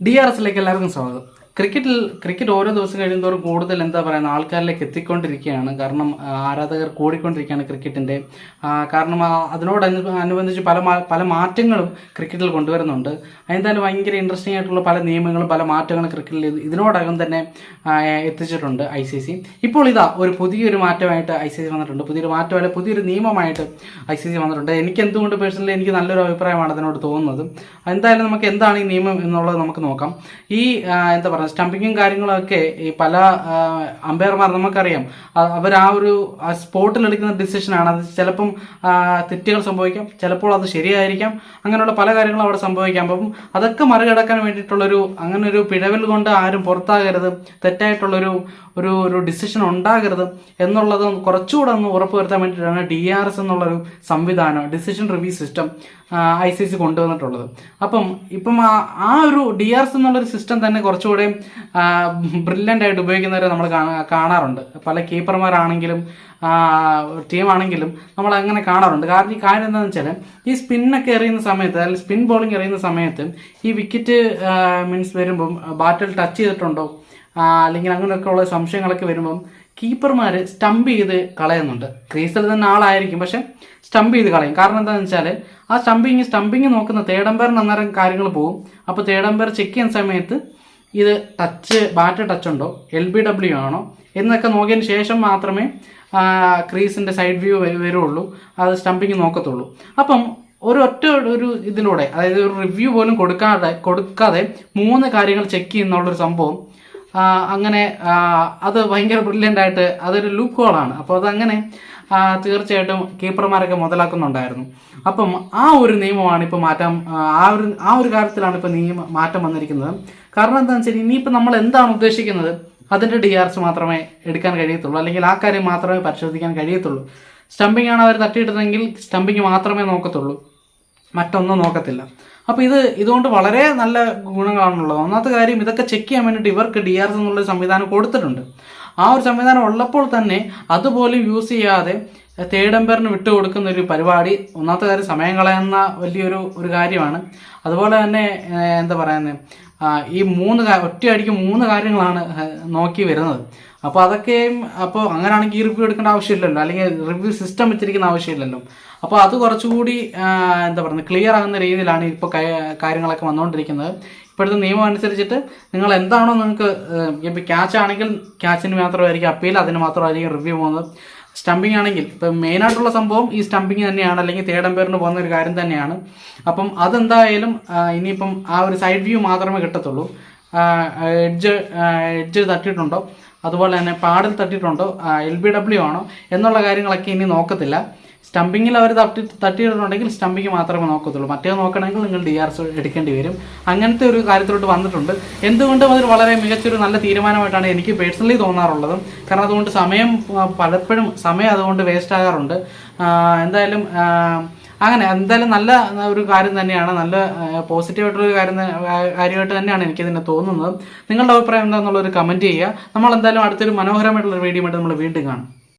D R എസിലേക്ക് എല്ലാവർക്കും സ്വാഗതം. ക്രിക്കറ്റിൽ ക്രിക്കറ്റ് ഓരോ ദിവസം കഴിയുന്നതോറും കൂടുതൽ എന്താ പറയുക ആൾക്കാരിലേക്ക് എത്തിക്കൊണ്ടിരിക്കുകയാണ്. കാരണം ആരാധകർ കൂടിക്കൊണ്ടിരിക്കുകയാണ് ക്രിക്കറ്റിന്റെ കാരണം അതിനോട് അനുബന്ധിച്ച് പല പല മാറ്റങ്ങളും ക്രിക്കറ്റിൽ കൊണ്ടുവരുന്നുണ്ട്. എന്തായാലും ഭയങ്കര ഇൻട്രസ്റ്റിംഗ് ആയിട്ടുള്ള പല നിയമങ്ങളും പല മാറ്റങ്ങളും ക്രിക്കറ്റിൽ ഇതിനോടകം തന്നെ എത്തിച്ചിട്ടുണ്ട് ഐ സി സി. ഇപ്പോൾ ഇതാ ഒരു പുതിയൊരു മാറ്റമായിട്ട് ഐ സി സി വന്നിട്ടുണ്ട്. പുതിയൊരു മാറ്റമല്ല പുതിയൊരു നിയമമായിട്ട് ഐ സി സി വന്നിട്ടുണ്ട്. എനിക്ക് എന്തുകൊണ്ട് പേഴ്സണലി എനിക്ക് നല്ലൊരു അഭിപ്രായമാണ് അതിനോട് തോന്നുന്നത്. എന്തായാലും നമുക്ക് എന്താണ് ഈ നിയമം എന്നുള്ളത് നമുക്ക് നോക്കാം. ഈ എന്താ പറയുക സ്റ്റംപിങ്ങും കാര്യങ്ങളൊക്കെ ഈ പല അമ്പയർമാർ നമുക്കറിയാം. അവർ ആ ഒരു സ്പോട്ടിൽ എടുക്കുന്ന ഡിസിഷനാണ് അത് ചിലപ്പം തെറ്റുകൾ സംഭവിക്കാം. ചിലപ്പോൾ അത് ശരിയായിരിക്കാം. അങ്ങനെയുള്ള പല കാര്യങ്ങളും അവിടെ സംഭവിക്കാം. അപ്പം അതൊക്കെ മറികടക്കാൻ വേണ്ടിയിട്ടുള്ളൊരു അങ്ങനെ ഒരു പിഴവിൽ കൊണ്ട് ആരും പുറത്താകരുത്. തെറ്റായിട്ടുള്ളൊരു ഒരു ഒരു ഡിസിഷൻ ഉണ്ടാകരുത് എന്നുള്ളത് കുറച്ചുകൂടെ ഒന്ന് ഉറപ്പുവരുത്താൻ വേണ്ടിയിട്ടാണ് ഡി ആർ എസ് എന്നുള്ളൊരു സംവിധാനം decision review system I C C കൊണ്ടുവന്നിട്ടുള്ളത്. അപ്പം ഇപ്പം ആ ഒരു ഡി ആർ എസ് എന്നുള്ളൊരു സിസ്റ്റം തന്നെ കുറച്ചുകൂടെ ബ്രില്യന്റ് ആയിട്ട് ഉപയോഗിക്കുന്നവരെ നമ്മൾ കാണാ- കാണാറുണ്ട്. പല കീപ്പർമാരാണെങ്കിലും ടീമാണെങ്കിലും നമ്മൾ അങ്ങനെ കാണാറുണ്ട്. കാരണം ഈ കാര്യം എന്താണെന്ന് വെച്ചാൽ ഈ സ്പിന്നൊക്കെ എറിയുന്ന സമയത്ത് അല്ലെങ്കിൽ സ്പിൻ ബോളിംഗ് എറിയുന്ന സമയത്ത് ഈ വിക്കറ്റ് മീൻസ് വരുമ്പം ബാറ്റിൽ ടച്ച് ചെയ്തിട്ടുണ്ടോ? അല്ലെങ്കിൽ അങ്ങനെയൊക്കെ ഉള്ള സംശയങ്ങളൊക്കെ വരുമ്പം കീപ്പർമാർ സ്റ്റംപ് ചെയ്ത് കളയുന്നുണ്ട്. ക്രീസിൽ തന്നെ ആളായിരിക്കും പക്ഷെ സ്റ്റംപ് ചെയ്ത് കളയും. കാരണം എന്താണെന്ന് വെച്ചാൽ ആ സ്റ്റംപിങ് സ്റ്റംപിങ് നോക്കുന്ന തേടമ്പയറിന് അന്നേരം കാര്യങ്ങൾ പോകും അപ്പോൾ തേടമ്പയർ ചെക്ക് ചെയ്യുന്ന സമയത്ത് ഇത് ടച്ച് ബാറ്റ് ടച്ച് ഉണ്ടോ? എൽ ബി ഡബ്ല്യു ആണോ? എന്നൊക്കെ നോക്കിയതിന് ശേഷം മാത്രമേ ക്രീസിന്റെ സൈഡ് വ്യൂ വരുള്ളൂ. അത് സ്റ്റംപിങ് നോക്കത്തുള്ളൂ. അപ്പം ഒരു ഒറ്റ ഒരു ഇതിലൂടെ അതായത് ഒരു റിവ്യൂ പോലും കൊടുക്കാതെ കൊടുക്കാതെ മൂന്ന് കാര്യങ്ങൾ ചെക്ക് ചെയ്യുന്നുള്ളൊരു സംഭവം അങ്ങനെ അത് ഭയങ്കര ബ്രില്യന്റ് ആയിട്ട് അതൊരു ലൂപ്പ് ഹോളാണ് അപ്പോൾ അതങ്ങനെ തീർച്ചയായിട്ടും കീപ്പർമാരൊക്കെ മുതലാക്കുന്നുണ്ടായിരുന്നു. അപ്പം ആ ഒരു നിയമമാണ് ഇപ്പോൾ മാറ്റം ആ ഒരു ആ ഒരു കാര്യത്തിലാണ് ഇപ്പോൾ നിയമം മാറ്റം വന്നിരിക്കുന്നത്. കാരണം എന്താണെന്ന് വെച്ചാൽ ഇനിയിപ്പോൾ നമ്മൾ എന്താണ് ഉദ്ദേശിക്കുന്നത്? അതിന്റെ ഡി മാത്രമേ എടുക്കാൻ കഴിയത്തുള്ളൂ. അല്ലെങ്കിൽ ആ കാര്യം മാത്രമേ പരിശോധിക്കാൻ കഴിയത്തുള്ളൂ. സ്റ്റംപിംഗ് ആണ് അവർ തട്ടിയിട്ടതെങ്കിൽ സ്റ്റംപിംഗ് മാത്രമേ നോക്കത്തുള്ളൂ. മറ്റൊന്നും നോക്കത്തില്ല. അപ്പോൾ ഇത് ഇതുകൊണ്ട് വളരെ നല്ല ഗുണങ്ങളാണുള്ളത്. ഒന്നാമത്തെ കാര്യം ഇതൊക്കെ ചെക്ക് ചെയ്യാൻ വേണ്ടിയിട്ട് ഇവർക്ക് ഡി ആർ എസ് എന്നുള്ള സംവിധാനം കൊടുത്തിട്ടുണ്ട്. ആ ഒരു സംവിധാനം ഉള്ളപ്പോൾ തന്നെ അതുപോലും യൂസ് ചെയ്യാതെ തേർഡ് വിട്ടു കൊടുക്കുന്ന ഒരു പരിപാടി ഒന്നാമത്തെ കാര്യം സമയം കളയുന്ന വലിയൊരു ഒരു കാര്യമാണ്. അതുപോലെ തന്നെ എന്താ പറയുന്നത് ഈ മൂന്ന് ഒറ്റയടിക്ക് മൂന്ന് കാര്യങ്ങളാണ് നോക്കി വരുന്നത്. അപ്പോൾ അതൊക്കെയും അപ്പോൾ അങ്ങനെയാണെങ്കിൽ ഈ റിവ്യൂ എടുക്കേണ്ട ആവശ്യമില്ലല്ലോ. അല്ലെങ്കിൽ റിവ്യൂ സിസ്റ്റം വെച്ചിരിക്കുന്ന ആവശ്യമില്ലല്ലോ. അപ്പോൾ അത് കുറച്ചുകൂടി എന്താ പറയുന്നത് ക്ലിയർ ആകുന്ന രീതിയിലാണ് ഇപ്പോൾ കാര്യങ്ങളൊക്കെ വന്നുകൊണ്ടിരിക്കുന്നത് ഇപ്പോഴത്തെ നിയമം അനുസരിച്ചിട്ട് നിങ്ങൾ എന്താണോ നിങ്ങൾക്ക് ഇപ്പോൾ ക്യാച്ച് ആണെങ്കിൽ ക്യാച്ചിന് മാത്രമായിരിക്കും അപ്പീൽ അതിന് മാത്രമായിരിക്കും റിവ്യൂ പോകുന്നത്. സ്റ്റംപിംഗ് ആണെങ്കിൽ ഇപ്പം മെയിനായിട്ടുള്ള സംഭവം ഈ സ്റ്റംപിംഗ് തന്നെയാണ് അല്ലെങ്കിൽ തേർഡ് എംപയറിന് പോകുന്ന ഒരു കാര്യം തന്നെയാണ്. അപ്പം അതെന്തായാലും ഇനിയിപ്പം ആ ഒരു സൈഡ് വ്യൂ മാത്രമേ കിട്ടത്തുള്ളൂ. എഡ്ജ് എഡ്ജ് തട്ടിയിട്ടുണ്ടോ? അതുപോലെ തന്നെ പാടിൽ തട്ടിയിട്ടുണ്ടോ? എൽ ബി ഡബ്ല്യു ആണോ? എന്നുള്ള കാര്യങ്ങളൊക്കെ ഇനി നോക്കത്തില്ല. സ്റ്റംപിങ്ങിൽ അവർ തട്ടി തട്ടിയിട്ടുണ്ടെങ്കിൽ സ്റ്റംപിങ് മാത്രമേ നോക്കത്തുള്ളൂ. മറ്റേ നോക്കണമെങ്കിൽ നിങ്ങൾ ഡി ആർ എടുക്കേണ്ടി വരും. അങ്ങനത്തെ ഒരു കാര്യത്തിലോട്ട് വന്നിട്ടുണ്ട്. എന്തുകൊണ്ടും അതൊരു വളരെ മികച്ചൊരു നല്ല തീരുമാനമായിട്ടാണ് എനിക്ക് പേഴ്സണലി തോന്നാറുള്ളത്. കാരണം അതുകൊണ്ട് സമയം പലപ്പോഴും സമയം അതുകൊണ്ട് വേസ്റ്റ് ആകാറുണ്ട്. എന്തായാലും അങ്ങനെ എന്തായാലും നല്ല ഒരു കാര്യം തന്നെയാണ്. നല്ല പോസിറ്റീവായിട്ടുള്ള കാര്യം കാര്യമായിട്ട് തന്നെയാണ് എനിക്കിതിനെ തോന്നുന്നത്. നിങ്ങളുടെ അഭിപ്രായം എന്താണെന്നുള്ളൊരു കമന്റ് ചെയ്യുക. നമ്മൾ എന്തായാലും അടുത്തൊരു മനോഹരമായിട്ടുള്ളൊരു വീഡിയോ ആയിട്ട് നമ്മൾ വീണ്ടും കാണും.